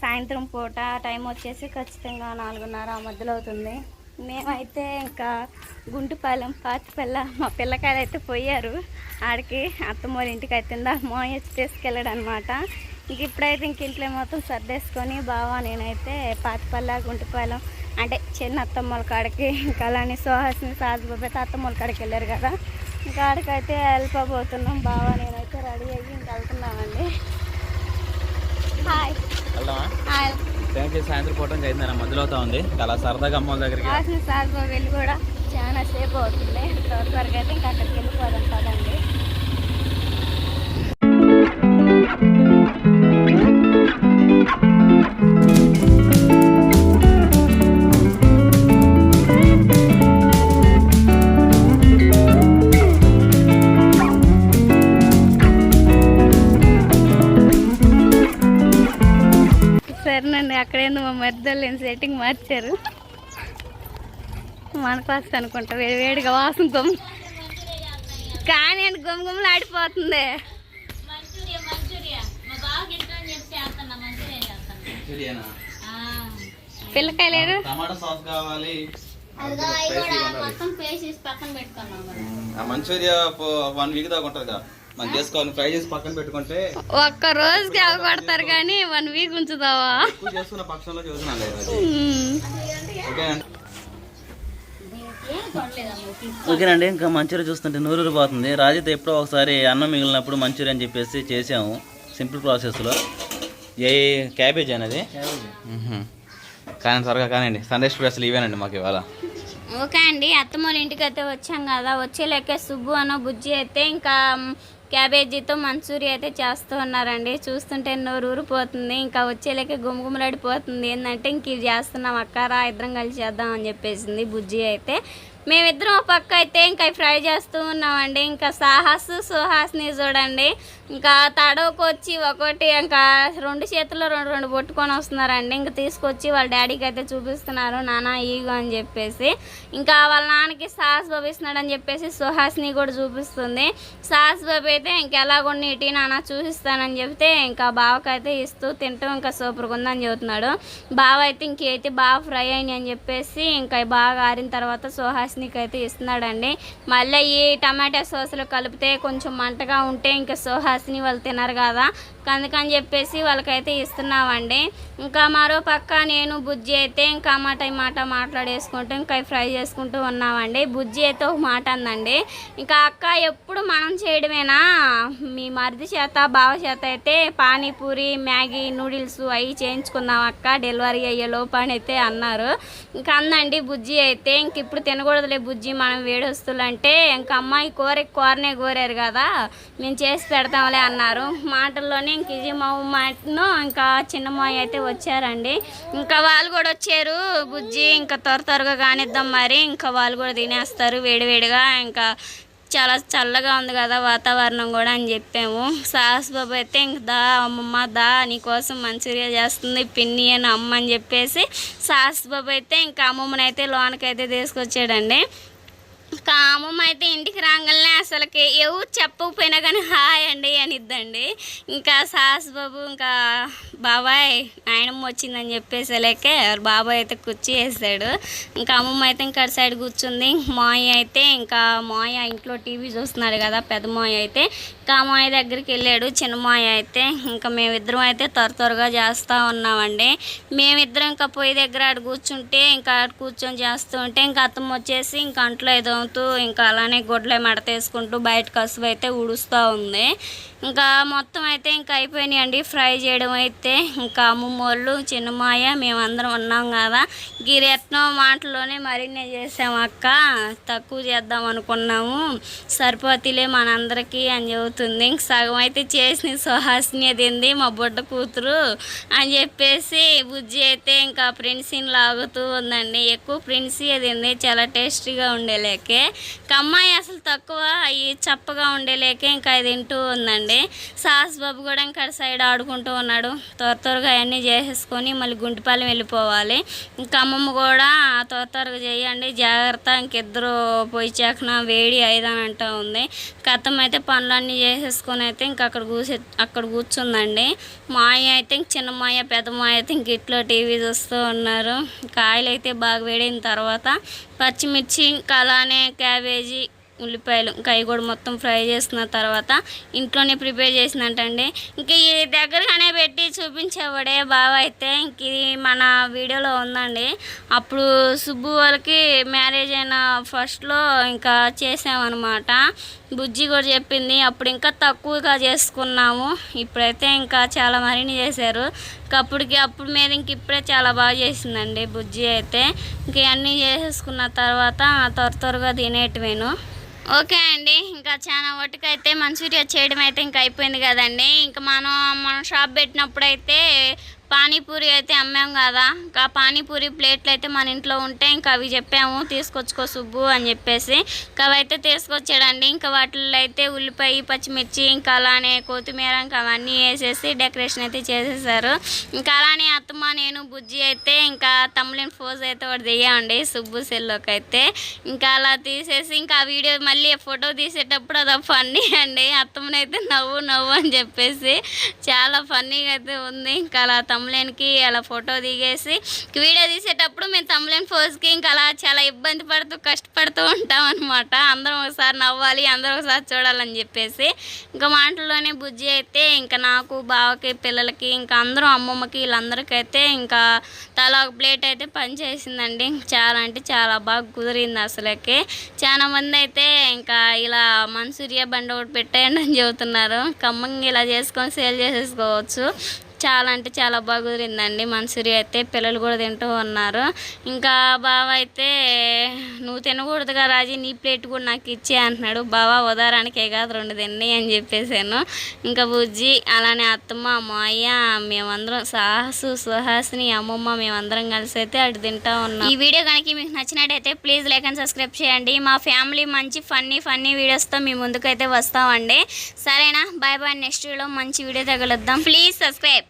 సాయంత్రం పూట టైం వచ్చేసి ఖచ్చితంగా నాలుగున్నర మధ్యలో అవుతుంది. మేమైతే ఇంకా గుంటుపాలెం పాతిపల్ల మా పిల్లకాయలు అయితే పోయారు. ఆడికి అత్తమ్మోళ్ళ ఇంటికి అయితే మోయ తీసుకెళ్ళాడు అనమాట ఇంక ఇప్పుడైతే ఇంక ఇంట్లో మొత్తం సర్దేసుకొని బావా నేనైతే పాతిపల్ల గుంటుపాలెం అంటే చిన్న అత్తమ్మల కాడికి ఇంకా అలానే సుహాసిని సాధుబాబు అయితే అత్తమ్మల కాడికి వెళ్ళారు కదా. ఇంకా ఆడికైతే వెళ్ళిపోబోతున్నాం. బావా నేనైతే రెడీ అయ్యి ఇంకా వెళ్తున్నామండి. హాయ్. వెళ్దామా? థ్యాంక్ యూ సాయంత్రం పూట అయిందన్న మధ్యలో అవుతా ఉంది అలా సరదాగా అమ్మ దగ్గరికి సాధుబాబు వెళ్ళి కూడా చాలా సేపు అవుతుంది. త్వర త్వరగా అయితే ఇంకా అక్కడికి వెళ్ళిపోదాం కదండి అక్కడేందో మా మధ్యలో సెట్టింగ్ మార్చారు. మన క్లాస్ అనుకుంటా వేడి వేడిగా వాసన గమ్ కానీ అండి గుమ్మ గుమ్మలు ఆడిపోతుంది. పిల్లకాయ లేరు? టమాటా సాస్ కావాలి. ఆ మంచూరియా వన్ వీక్ దాకా ఉంటుంది కదా. మనం చేసుకోవాలి ఫ్రై చేసి పక్కన పెట్టుకుంటే ఒక్క రోజుకి అవగొడతారు కానీ వన్ వీక్ ఉంచుతావా? పక్షంలో చూసినా. ఓకేనండి ఇంకా మంచూరియా చూస్తుంటే నూరూరు పోతుంది. రాజుతో ఎప్పుడో ఒకసారి అన్నం మిగిలినప్పుడు మంచూరియా అని చెప్పేసి చేసాము సింపుల్ ప్రాసెస్లో. ఏ క్యాబేజ్ అనేది. కానీ త్వరగా కానండి సండే స్పెషల్ ఇవేనండి మాకు ఇవాళ. ఓకే అండి అత్తమ్మోళ్ళ ఇంటికి అయితే వచ్చాం కదా. వచ్చే లెక్క సుబ్బు అన్న బుజ్జి అయితే ఇంకా క్యాబేజీతో మంచూరియా అయితే చేస్తూ ఉన్నారండి. చూస్తుంటే నోరు ఊరిపోతుంది. ఇంకా వచ్చే గుమగుమలాడిపోతుంది. ఏంటంటే ఇంక ఇది చేస్తున్నాం అక్కారా ఇద్దరం కలిసి చేద్దాం అని చెప్పేసింది బుజ్జి అయితే. మేమిద్దరం ఒక పక్క అయితే ఇంకా ఫ్రై చేస్తూ ఉన్నామండి. ఇంకా సాహస్ సుహాస్ని చూడండి. ఇంకా తడవకు వచ్చి ఒకటి ఇంకా రెండు చేతుల్లో రెండు రెండు పట్టుకొని వస్తున్నారండి. ఇంకా తీసుకొచ్చి వాళ్ళ డాడీకి అయితే చూపిస్తున్నారు. నాన్న ఈగో అని చెప్పేసి. ఇంకా వాళ్ళ నాన్నకి సాహస్ బాబు ఇస్తున్నాడని అని చెప్పేసి సుహాస్ని కూడా చూపిస్తుంది. సాహస్ బాబు అయితే ఇంకెలాగొండి ఇటీ నాన్న చూపిస్తానని చెప్తే ఇంకా బావకైతే ఇస్తూ తింటూ ఇంకా సూపర్గా ఉందని చెబుతున్నాడు. బావ అయితే ఇంకైతే బాగా ఫ్రై అయినాయి అని చెప్పేసి ఇంకా బాగా ఆరిన తర్వాత సుహాస్నికి అయితే ఇస్తున్నాడండి. మళ్ళీ ఈ టమాటా సాసులు కలిపితే కొంచెం మంటగా ఉంటే ఇంకా సుహాస్ సుహాసిని వాళ్ళు తినరు కదా. అందుకని చెప్పేసి వాళ్ళకైతే ఇస్తున్నామండి. ఇంకా మరో పక్క నేను బుజ్జి అయితే ఇంకా మాట ఈ మాట మాట్లాడేసుకుంటూ ఇంకా ఫ్రై చేసుకుంటూ ఉన్నామండి. బుజ్జి అయితే ఒక మాట అందండి. ఇంకా అక్క ఎప్పుడు మనం చేయడమేనా? మీ మరిది చేత బావ చేత అయితే పానీపూరి మ్యాగీ నూడిల్స్ అవి చేయించుకుందాం అక్క. డెలివరీ అయ్యే లోపని అయితే అన్నారు. ఇంకా అందండి బుజ్జి అయితే. ఇంక ఇప్పుడు తినకూడదులే బుజ్జి మనం వేడొస్తులు అంటే. ఇంకా అమ్మాయి కూర కూరనే కోరారు కదా. మేము చేసి పెడతాం పెడతాంలే అన్నారు. మాటల్లోనే ఇంక ఇది మా మాటను ఇంకా చిన్నమ్మాయి అయితే వచ్చారండి. ఇంకా వాళ్ళు కూడా వచ్చారు. బుజ్జి ఇంకా త్వర త్వరగా కానిద్దాం మరి. ఇంకా వాళ్ళు కూడా తినేస్తారు వేడివేడిగా ఇంకా చాలా చల్లగా ఉంది కదా వాతావరణం కూడా అని చెప్పాము. సాహస్ బాబు అయితే ఇంక దా అమ్మమ్మ దా నీకోసం మంచూరియా చేస్తుంది పిన్ని అని అమ్మ అని చెప్పేసి సాహస్ బాబు అయితే ఇంకా అమ్మమ్మని అయితే లోనకైతే తీసుకొచ్చాడండి. ఇంకా అమ్మమ్మ అయితే ఇంటికి రాగానే అసలుకి. ఎవరు చెప్పకపోయినా కానీ హాయ్ అండి అని ఇద్దండి ఇంకా సాస్ బాబు ఇంకా బాబాయ్ నాయనమ్మ వచ్చిందని చెప్పేసలేకే బాబాయ్ అయితే కుర్చీ వేసాడు. ఇంకా అమ్మమ్మ అయితే ఇంకా అటు సైడ్ కూర్చుంది. మాయ అయితే ఇంకా మాయ ఇంట్లో టీవీ చూస్తున్నాడు కదా పెద్ద మాయ అయితే ఇంకా మాయ దగ్గరికి వెళ్ళాడు. చిన్న మాయ అయితే ఇంకా మేమిద్దరం అయితే త్వర త్వరగా చేస్తూ ఉన్నామండి. మేమిద్దరం ఇంకా పొయ్యి దగ్గర ఆడు కూర్చుంటే ఇంకా ఆడు కూర్చొని చేస్తూ ఉంటే ఇంకా అత్తమ్మ వచ్చేసి ఇంకా అంట్లో ఎదవుతూ ఇంకా అలానే గొడ్లే మడతేసుకుంటూ బయట కసువు అయితే ఉడుస్తూ ఉంది. ఇంకా మొత్తం అయితే ఇంకా అయిపోయినాయండి. ఫ్రై చేయడం అయితే ఇంకా అమ్మమ్మ వాళ్ళు చిన్నమాయ మేమందరం ఉన్నాం కదా. గిరెట్నో మాటలోనే మరిన్నే చేసాం అక్క. తక్కువ చేద్దాం అనుకున్నాము. సరిపోతిలే మనందరికీ అని చెబుతుంది. ఇంక సగం అయితే చేసిన సుహాసిని తింది మా బుడ్డ కూతురు అని చెప్పేసి బుజ్జి అయితే ఇంకా ప్రిన్సీని లాగుతూ ఉందండి. ఎక్కువ ప్రిన్సీ తింది చాలా టేస్టీగా ఉండేలేకే. ఇంకా అమ్మాయి అసలు తక్కువ అవి చప్పగా ఉండేలేకే ఇంకా అది తింటూ ఉందండి. అండి సాస్ బాబు కూడా ఇంకా సైడ్ ఆడుకుంటూ ఉన్నాడు. త్వర త్వరగా అవన్నీ చేసేసుకొని మళ్ళీ గుంటిపాలెం వెళ్ళిపోవాలి. ఇంకా అమ్మమ్మ కూడా త్వర త్వరగా చేయండి జాగ్రత్త ఇంకిద్దరు పొయ్యి చేకన వేడి అయిదని అంటూ ఉంది. కథం అయితే పనులన్నీ చేసేసుకొని అయితే ఇంకా అక్కడ కూర్చో అక్కడ కూర్చుందండి. మాయ అయితే ఇంక చిన్న మాయ పెద్ద మాయ అయితే ఇంక ఇట్లో టీవీ చూస్తూ ఉన్నారు. కాయలు అయితే బాగా వేడిన తర్వాత పచ్చిమిర్చి ఇంకా అలానే క్యాబేజీ ఉల్లిపాయలు ఇంకా అవి కూడా మొత్తం ఫ్రై చేసిన తర్వాత ఇంట్లోనే ప్రిపేర్ చేసినట్టండి. ఇంక ఈ దగ్గరగానే పెట్టి చూపించేవాడే బావ అయితే ఇంక ఇది మన వీడియోలో ఉందండి. అప్పుడు సుబ్బు వాళ్ళకి మ్యారేజ్ అయిన ఫస్ట్లో ఇంకా చేసామన్నమాట. బుజ్జి కూడా చెప్పింది అప్పుడు ఇంకా తక్కువగా చేసుకున్నాము. ఇప్పుడైతే ఇంకా చాలా మరిన్ని చేశారు. ఇంకా అప్పటికి అప్పుడు మీద ఇంక ఇప్పుడే చాలా బాగా చేసిందండి బుజ్జి అయితే. ఇంక అన్నీ చేసేసుకున్న తర్వాత త్వర త్వరగా తినేటివేను. ఓకే అండి. ఇంకా చాలా వట్టుకైతే మంచూరియా చేయడం అయితే ఇంకా అయిపోయింది కదండి. ఇంకా మనం మనం షాప్ పెట్టినప్పుడు అయితే పానీపూరి అయితే అమ్మాం కదా. ఇంకా పానీపూరి ప్లేట్లు అయితే మన ఇంట్లో ఉంటే ఇంకా అవి చెప్పాము. తీసుకొచ్చుకో సుబ్బు అని చెప్పేసి. ఇంకా అవైతే తీసుకొచ్చాడండి. ఇంకా వాటిల్లో అయితే ఉల్లిపాయ పచ్చిమిర్చి ఇంకా అలానే కొత్తిమీర ఇంకా అవన్నీ వేసేసి డెకరేషన్ అయితే చేసేసారు. ఇంకా అలానే అత్తమ్మ నేను బుజ్జి అయితే ఇంకా తమ్ముళ్ళని ఫోజ్ అయితే ఒకటి దిగామండి సుబ్బు సెల్లోకి అయితే. ఇంకా అలా తీసేసి ఇంకా ఆ వీడియో మళ్ళీ ఫోటో తీసేటప్పుడు అది ఫన్నీ అండి. అత్తమ్మనైతే నవ్వు నవ్వు అని చెప్పేసి. చాలా ఫన్నీగా అయితే ఉంది. ఇంకా అలా తమ్ములేనికి అలా ఫోటో దిగేసి వీడియో తీసేటప్పుడు మేము తమ్ములేని ఫోజ్కి ఇంకా అలా చాలా ఇబ్బంది పడుతూ కష్టపడుతూ ఉంటాం అనమాట అందరం ఒకసారి నవ్వాలి అందరం ఒకసారి చూడాలని చెప్పేసి ఇంకా మాటల్లోనే బుజ్జి అయితే ఇంకా నాకు బావకి పిల్లలకి ఇంకా అందరం అమ్మమ్మకి వీళ్ళందరికీ అయితే ఇంకా తలా ఒక ప్లేట్ అయితే పని చేసిందండి. చాలా అంటే చాలా బాగా కుదిరింది అసలుకి. చాలా మంది అయితే ఇంకా ఇలా మన్సూరియా బండి ఒకటి పెట్టేయండి అని చెబుతున్నారు. ఖమ్మంగా ఇలా చేసుకొని సేల్ చేసేసుకోవచ్చు. చాలా అంటే చాలా బాగా కుదిరిందండి మన్సూరి అయితే పిల్లలు కూడా తింటూ ఉన్నారు. ఇంకా బావ అయితే నువ్వు తినకూడదుగా రాజీ నీ ప్లేట్ కూడా నాకు ఇచ్చే అంటున్నాడు. బావ ఉదారానికే కాదు రెండు తిన్నాయి అని చెప్పేసాను ఇంకా బుజ్జి అలానే అత్తమ్మ మాయ మేమందరం సాహసు సుహాసిని అమ్మమ్మ మేమందరం కలిసి అయితే అటు తింటా ఉన్నాం. ఈ వీడియో కనుక మీకు నచ్చినట్టయితే ప్లీజ్ లైక్ అండ్ సబ్స్క్రైబ్ చేయండి. మా ఫ్యామిలీ మంచి ఫన్నీ ఫన్నీ వీడియోస్తో మీ ముందుకైతే వస్తామండి. సరేనా? Bye bye. నెక్స్ట్ వీడియో మంచి వీడియో తగలుద్దాం. Please subscribe.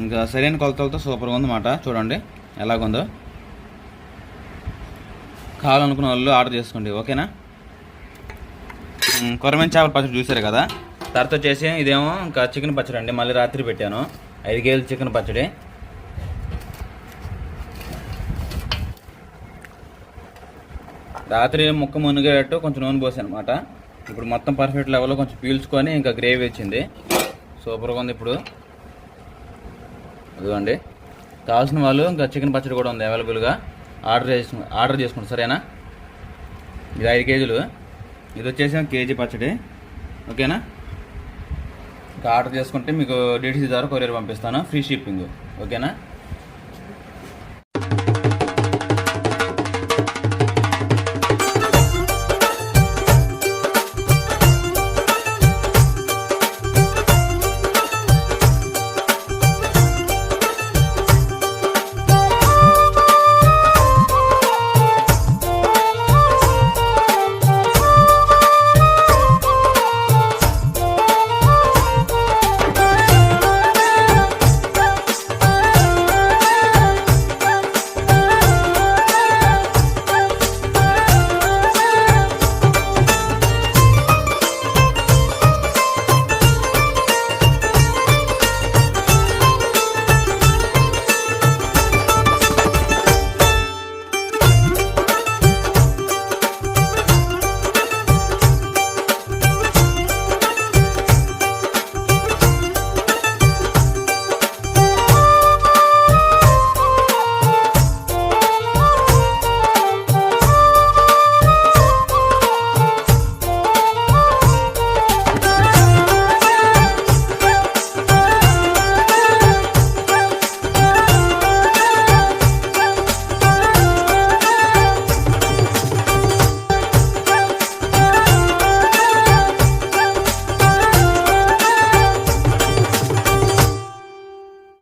ఇంకా సరైన కొలతలతో సూపర్గా ఉందన్నమాట చూడండి ఎలాగుందో. కావాలనుకున్న వాళ్ళు ఆర్డర్ చేసుకోండి ఓకేనా? కొరమైన చేపల పచ్చడి చూసారు కదా? తర్వాత వచ్చేసి ఇదేమో ఇంకా చికెన్ పచ్చడి అండి మళ్ళీ రాత్రి పెట్టాను. ఐదు కేజీలు చికెన్ పచ్చడి. రాత్రి ముక్క మునిగేటట్టు కొంచెం నూనె పోసాను అనమాట ఇప్పుడు మొత్తం పర్ఫెక్ట్ లెవెల్లో కొంచెం పీల్చుకొని ఇంకా గ్రేవీ వచ్చింది. సూపర్గా ఉంది ఇప్పుడు. అదిగోండి. కావాల్సిన వాళ్ళు ఇంకా చికెన్ పచ్చడి కూడా ఉంది అవైలబుల్గా. ఆర్డర్ చేసు ఆర్డర్ చేసుకోండి సరేనా? ఇది ఐదు కేజీలు. ఇది వచ్చేసి కేజీ పచ్చడి. ఓకేనా? ఇంకా ఆర్డర్ చేసుకుంటే మీకు డీటీసీ ద్వారా కొరియర్ పంపిస్తాను. Free shipping. ఓకేనా?